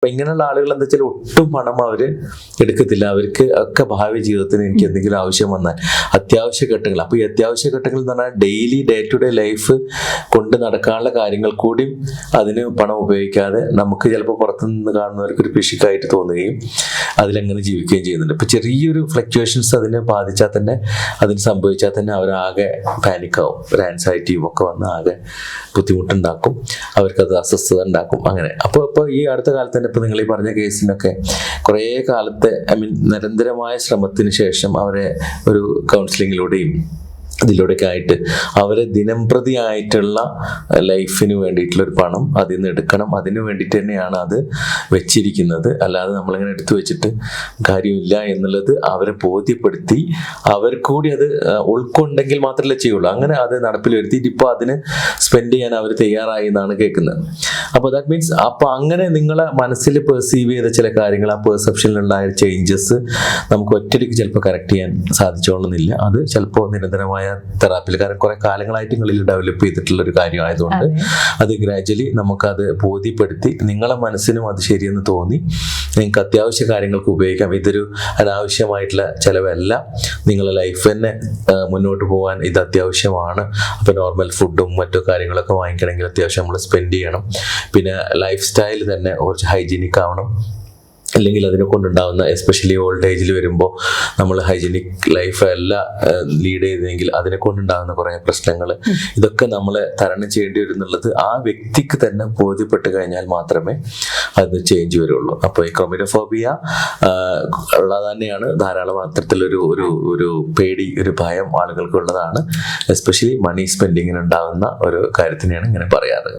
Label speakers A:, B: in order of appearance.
A: അപ്പൊ ഇങ്ങനെയുള്ള ആളുകൾ എന്താ വെച്ചാൽ ഒട്ടും പണം അവർ എടുക്കത്തില്ല. അവർക്ക് ഒക്കെ ഭാവി ജീവിതത്തിന് എനിക്ക് എന്തെങ്കിലും ആവശ്യം വന്നാൽ. അത്യാവശ്യ ഘട്ടങ്ങൾ. അപ്പൊ ഈ അത്യാവശ്യ ഘട്ടങ്ങൾ എന്ന് പറഞ്ഞാൽ daily day to day life കൊണ്ട് നടക്കാനുള്ള കാര്യങ്ങൾ കൂടിയും അതിന് പണം ഉപയോഗിക്കാതെ നമുക്ക് ചിലപ്പോൾ പുറത്തു നിന്ന് കാണുന്നവർക്ക് ഒരു പിശുക്കായിട്ട് തോന്നുകയും അതിലങ്ങനെ ജീവിക്കുകയും ചെയ്യുന്നുണ്ട്. ഇപ്പൊ ചെറിയൊരു ഫ്ലക്ച്വേഷൻസ് അതിനെ ബാധിച്ചാൽ തന്നെ അതിന് സംഭവിച്ചാൽ തന്നെ അവരാകെ പാനിക്കാവും ഒരു ആൻസൈറ്റിയും ഒക്കെ വന്ന് ആകെ ബുദ്ധിമുട്ടുണ്ടാക്കും. അവർക്കത് അസ്വസ്ഥത ഉണ്ടാക്കും. അങ്ങനെ. അപ്പോൾ ഇപ്പോൾ ഈ അടുത്ത കാലത്ത് തന്നെ ഇപ്പോൾ നിങ്ങൾ ഈ പറഞ്ഞ കേസിനൊക്കെ കുറേ കാലത്തെ ഐ മീൻ നിരന്തരമായ ശ്രമത്തിന് ശേഷം അവരെ ഒരു കൗൺസിലിങ്ങിലൂടെയും ഇതിലൂടെയൊക്കെ ആയിട്ട് അവരെ ദിനം പ്രതിയായിട്ടുള്ള ലൈഫിന് വേണ്ടിയിട്ടുള്ള ഒരു പണം അതിൽ നിന്ന് എടുക്കണം. അതിന് വേണ്ടിയിട്ട് തന്നെയാണ് അത് വെച്ചിരിക്കുന്നത്. അല്ലാതെ നമ്മളിങ്ങനെ എടുത്തു വെച്ചിട്ട് കാര്യമില്ല എന്നുള്ളത് അവരെ ബോധ്യപ്പെടുത്തി അവർ കൂടി അത് ഉൾക്കൊണ്ടെങ്കിൽ മാത്രമല്ലേ ചെയ്യുള്ളൂ. അങ്ങനെ അത് നടപ്പിൽ വരുത്തിയിട്ട് ഇപ്പോൾ അതിന് സ്പെൻഡ് ചെയ്യാൻ അവർ തയ്യാറായി എന്നാണ് കേൾക്കുന്നത്. അപ്പോൾ ദാറ്റ് മീൻസ് അപ്പോൾ അങ്ങനെ നിങ്ങളെ മനസ്സിൽ പെർസീവ് ചെയ്ത ചില കാര്യങ്ങൾ ആ പെർസെപ്ഷനിലുണ്ടായ ചേഞ്ചസ് നമുക്ക് ഒറ്റയ്ക്ക് ചിലപ്പോൾ കറക്റ്റ് ചെയ്യാൻ സാധിച്ചോളുന്നില്ല അത് ചിലപ്പോൾ നിരന്തരമായ തെറാപ്പിയിൽ കാരണം കുറെ കാലങ്ങളായിട്ട് നിങ്ങളിൽ ഡെവലപ്പ് ചെയ്തിട്ടുള്ള ഒരു കാര്യമായതുകൊണ്ട്
B: അതെ.
A: ഗ്രാജ്വലി നമുക്കത് ബോധ്യപ്പെടുത്തി നിങ്ങളെ മനസ്സിനും അത് ശരിയെന്ന് തോന്നി. നിങ്ങൾക്ക് അത്യാവശ്യ കാര്യങ്ങൾക്ക് ഉപയോഗിക്കാം. ഇതൊരു അനാവശ്യമായിട്ടുള്ള ചിലവല്ല. നിങ്ങളെ ലൈഫ് തന്നെ മുന്നോട്ട് പോകാൻ ഇത് അത്യാവശ്യമാണ്. അപ്പോൾ നോർമൽ ഫുഡും മറ്റു കാര്യങ്ങളൊക്കെ വാങ്ങിക്കണമെങ്കിൽ അത്യാവശ്യം നമ്മൾ സ്പെൻഡ് ചെയ്യണം. പിന്നെ ലൈഫ് സ്റ്റൈൽ തന്നെ കുറച്ച് ഹൈജീനിക് ആവണം. അല്ലെങ്കിൽ അതിനെ കൊണ്ടുണ്ടാവുന്ന എസ്പെഷ്യലി ഓൾഡ് ഏജിൽ വരുമ്പോൾ നമ്മൾ ഹൈജീനിക് ലൈഫ് അല്ല ലീഡ് ചെയ്തെങ്കിൽ അതിനെ കൊണ്ടുണ്ടാകുന്ന കുറേ പ്രശ്നങ്ങൾ ഇതൊക്കെ നമ്മൾ തരണം ചെയ്യേണ്ടി വരും എന്നുള്ളത് ആ വ്യക്തിക്ക് തന്നെ ബോധ്യപ്പെട്ട് കഴിഞ്ഞാൽ മാത്രമേ അത് ചേഞ്ച് വരുള്ളൂ. അപ്പോൾ ഈ ക്രൊമിനോഫോബിയ ഉള്ളത് തന്നെയാണ് ധാരാളം അത്തരത്തിലൊരു ഒരു ഒരു പേടി ഒരു ഭയം ആളുകൾക്കുള്ളതാണ് എസ്പെഷ്യലി മണി സ്പെൻഡിങ്ങിന് ഉണ്ടാകുന്ന ഒരു കാര്യത്തിനെയാണ് ഇങ്ങനെ പറയാറ്.